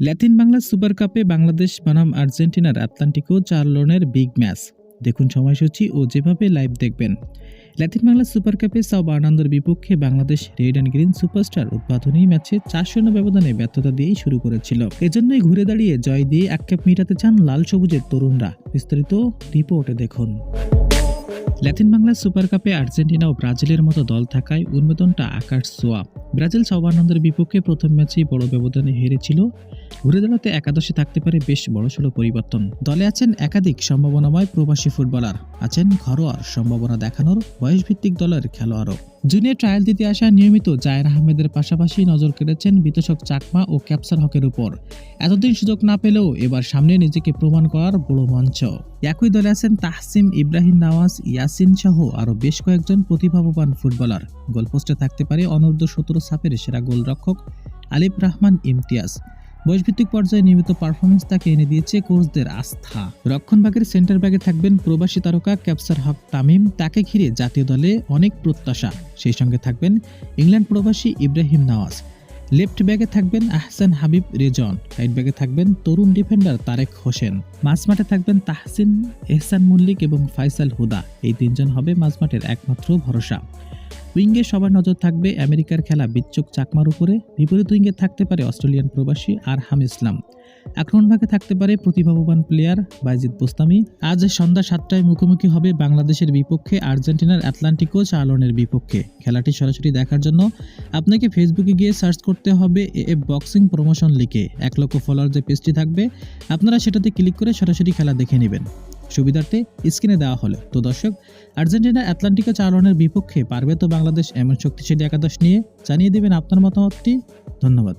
Latin Bangla super কাপে বাংলাদেশ, বনাম, আর্জেন্টিনার আটলান্টিকো চার লোনের বিগ ম্যাচ। দেখুন সময়সূচি ও যেভাবে লাইভ দেখবেন। ল্যাতিন বাংলা সুপার কাপে সাও বার্নান্দোর বিপক্ষে Bangladesh, red and green superstar উদ্বোধনী ম্যাচে চার শূন্য ব্যবধানে ব্যর্থতা দিয়েই শুরু করেছিল। এজন্যই ঘুরে দাঁড়িয়ে জয় দিয়ে ক্যাপ মিটাতে চান লাল সবুজের তরুণরা। বিস্তারিত রিপোর্টে দেখুন। ল্যাতিন বাংলা সুপার কাপে আর্জেন্টিনা ও ব্রাজিলের মতো দল থাকায় উন্মেদনটা আকাশ সোয়া ব্রাজিল সবানন্দের বিপক্ষে প্রথম ম্যাচেই বড় ব্যবধানে হেরেছিল। ঘুরে দাঁড়াতে একাদশে থাকতে পারে বেশ বড়সড় পরিবর্তন। দলে আছেন একাধিক সম্ভাবনাময় প্রবাসী ফুটবলার। আছেন ঘরোয়ার সম্ভাবনা দেখানোর বয়সভিত্তিক দলের খেলোয়াড়ও। জুনিয়র ট্রায়াল দিতে আসা নিয়মিত জায়ের আহমেদের পাশাপাশি নজর কেড়েছেন বিতশক চাকমা ও ক্যাপসার হকের উপর। এতদিন সুযোগ না পেলেও এবার সামনে নিজেকে প্রমাণ করার বড় মঞ্চ। একই দলে আছেন তাহসিম ইব্রাহিম নওয়াজ, ইয়াসিন সহ আরও বেশ কয়েকজন প্রতিভাবান ফুটবলার। গোলপোস্টে থাকতে পারে অনূর্ধ্ব সতেরো সাপের সেরা গোলরক্ষক আলিফ রহমান ইমতিয়াজ। বয়সভিত্তিক পর্যায়ে নিয়মিত পারফরমেন্স তাকে এনে দিয়েছে কোচদের আস্থা। রক্ষণভাগের সেন্টার ব্যাগে থাকবেন প্রবাসী তারকা ক্যাপসার হক তামিম। তাকে ঘিরে জাতীয় দলে অনেক প্রত্যাশা। সেই সঙ্গে থাকবেন ইংল্যান্ড প্রবাসী ইব্রাহিম নওয়াজ। লেফট ব্যাগে থাকবেন আহসান হাবিব রেজন। রাইট ব্যাগে থাকবেন তরুণ ডিফেন্ডার তারেক হোসেন। মাঝমাঠে থাকবেন তাহসিন, এহসান মল্লিক এবং ফাইসাল হুদা। এই তিনজন হবে মাঝমাঠের একমাত্র ভরসা। উইঙ্গে সবার নজর থাকবে আমেরিকার খেলা বিচ্চুক চাকমার উপরে। বিপরীত উইঙ্গে থাকতে পারে অস্ট্রেলিয়ান প্রবাসী আরহাম ইসলাম। আক্রমণভাগে থাকতে পারে প্রতিভাবান প্লেয়ার বাইজিদ বোস্তামি। আজ সন্ধ্যা সাতটায় মুখোমুখি হবে বাংলাদেশের বিপক্ষে আর্জেন্টিনার অ্যাটলান্টিকো চালনের বিপক্ষে। খেলাটি সরাসরি দেখার জন্য আপনাকে ফেসবুকে গিয়ে সার্চ করতে হবে এ এফ বক্সিং প্রমোশন লিখে এক লক্ষ ফলোয়ার যে পেজটি থাকবে, আপনারা সেটাতে ক্লিক করে সরাসরি খেলা দেখে নেবেন। সুবিধার্থে স্ক্রিনে দেওয়া হলো। তো দর্শক, আর্জেন্টিনা অ্যাটলান্টিকো চালনের বিপক্ষে পারবে তো বাংলাদেশ এমন শক্তিশালী একাদশ নিয়ে। জানিয়ে দেবেন আপনার মতামতটি। ধন্যবাদ।